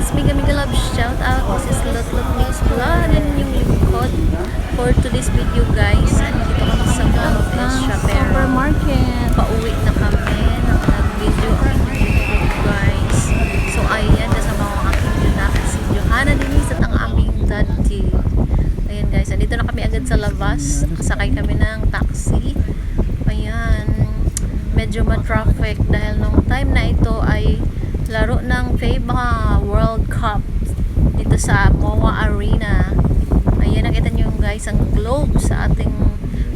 guys, Mega Mega Love shout out. This is Lot Lot Mix Vlog. Yan yung lingkod for today's video guys. Andito kami sa Bangladesh pero Supermarket. pauwi na kami ng nag-video guys. So ayan, kasama ko ang aking yunakan si Johanna Denise at ang aming daddy. Ayan guys, andito na kami agad sa labas. Sakay kami ng taxi. Ayan, medyo ma-traffic dahil nung time na ito ay laro ng dito sa MOA Arena. Ayan, nakita nyo guys, ang globe sa ating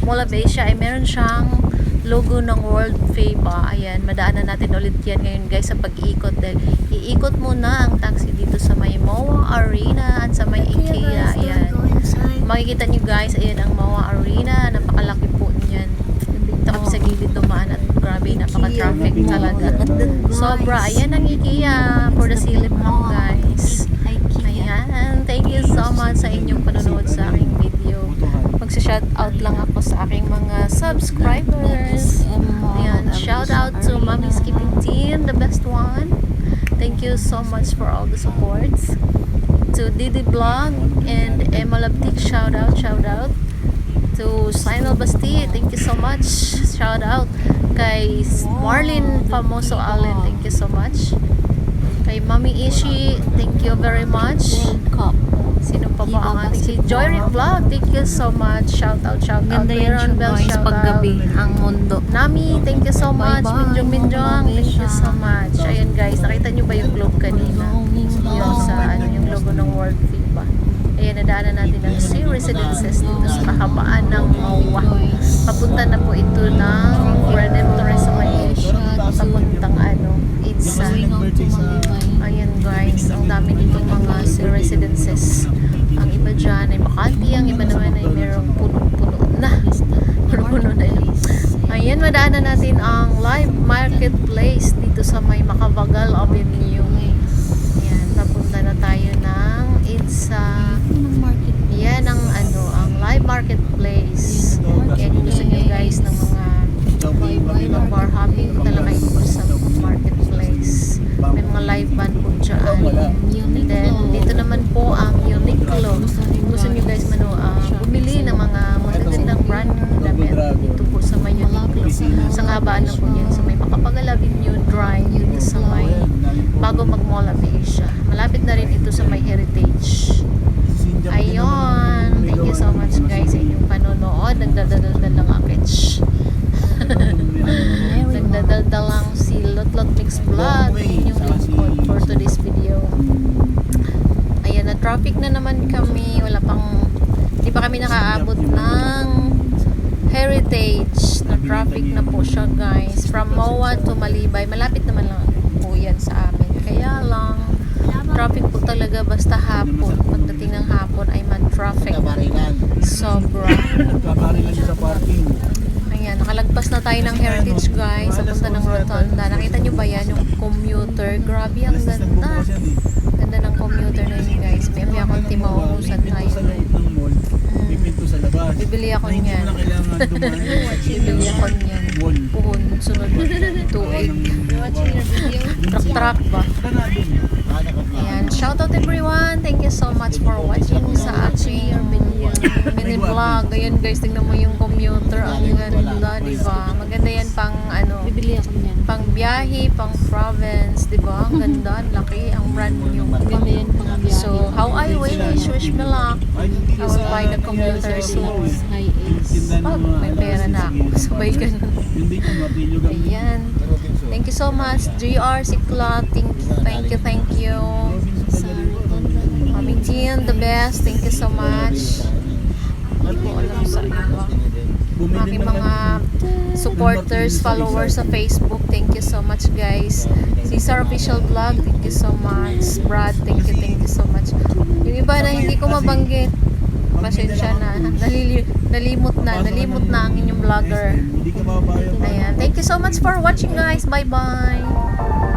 of Asia ay meron siyang logo ng World FIBA. Ayan, madaanan natin ulit yan ngayon guys sa pag-iikot dahil iikot muna ang taxi dito sa may MOA Arena at sa may IKEA. Ayan. Makikita nyo guys, ayan ang MOA Arena. Napakalaki po niyan. Dito kami sa gilid dumaan at grabe, napaka-traffic talaga. Sobra. Ayan ang IKEA for the silip mo guys. Much sa inyong panonood sa aking video. Magsa-shout out lang ako sa aking mga subscribers. Ayan. Shout out to Mommy Skipping Team, the best one. Thank you so much for all the supports. To Didi Vlog and Emma Labtik, shout out, shout out. To Sinal Basti, thank you so much. Shout out. Kay Marlin Famoso Allen, thank you so much. Kay Mami Ishi, thank you very much. Sino pa ba ang ating si Joy Vlog, thank you so much. Shout out, shout out. Ganda yan Bell, shout paggabi. out. Ang mundo. Nami, thank you so much. Minjong Minjong, thank you so much. Ayan guys, nakita nyo ba yung globe kanina? Yung sa ano yung logo ng World FIBA. Ayan, nadaanan natin ang sea residences dito sa kahabaan ng MOA. Papunta na po ito ng Redemptor sa may papuntang Ayan, madaanan natin ang live marketplace dito sa may Makavagal Avenue. Ayan, papunta na tayo ng Itza. Yan ang ano, ang live marketplace. Yan yung gusto nyo guys ng mga mga bar hopping talaga ito sa marketplace. May mga live band po dyan. And then, dito naman po ang Uniqlo. Gusto nyo guys mano, ah, bumili ng mga magagandang brand ng damit dito po sa may Uniqlo. Sa kabaan na po yan. Sa may Makapagal Avenue Drive dito sa may bago mag-mall of Asia. Malapit na rin ito sa may Heritage. Ayun. Thank you so much guys sa inyong panonood. Nagdadaldal lang akits. Nagdadaldal lang si Lotlot Mix Vlog. Yung lingkod for today's video. Ayan, na traffic na naman kami. Wala pang, hindi pa kami nakaabot ng Heritage. Na traffic na po siya guys. From MOA to Malibay. Malapit naman lang po yan sa amin. Kaya lang, traffic po talaga basta hapon. Pagdating ng hapon ay man Sobra. Kabarilan sa parking. Ayan, nakalagpas na tayo ng Heritage guys. Sa punta ng Rotonda. Nakita nyo ba yan? Yung commuter. Grabe, ang ganda. Ganda ng commuter na yun guys. May may akong timauusan tayo. Sa loob ng mall, pipinto sa labas. Bibili ako mo niyan. Bibili ako niyan. Puhon, sunod na. 2.8. Truck-truck ba? Ayan, shout out everyone. Thank you so much for watching sa aking mini vlog. Ayan guys, tingnan mo yung commuter. Ang ganda, di ba? Maganda yan pang ano, Bibili ako niyan. pang biyahe, pang province, di ba? Ang ganda, ang laki, ang brand new. Maganda yan pang biyahe. So, how I wish, wish me luck. I will buy the computer soon. High Ace. Pag may pera na ako, sabay matilyo kami. Ayan. Thank you so much, JR Sikla. Thank you, thank you, thank you. Mami Jean, the best. Thank you so much. Hindi ko alam sa iba. Aking mga supporters, followers sa Facebook. Thank you so much, guys. Cesar Official Vlog, thank you so much. Brad, thank you, thank you so much. Yung iba na hindi ko mabanggit, pasensya na. Nalili, nalimot na, nalimot na ang inyong vlogger. Ayan. Thank you so much for watching, guys. Bye-bye.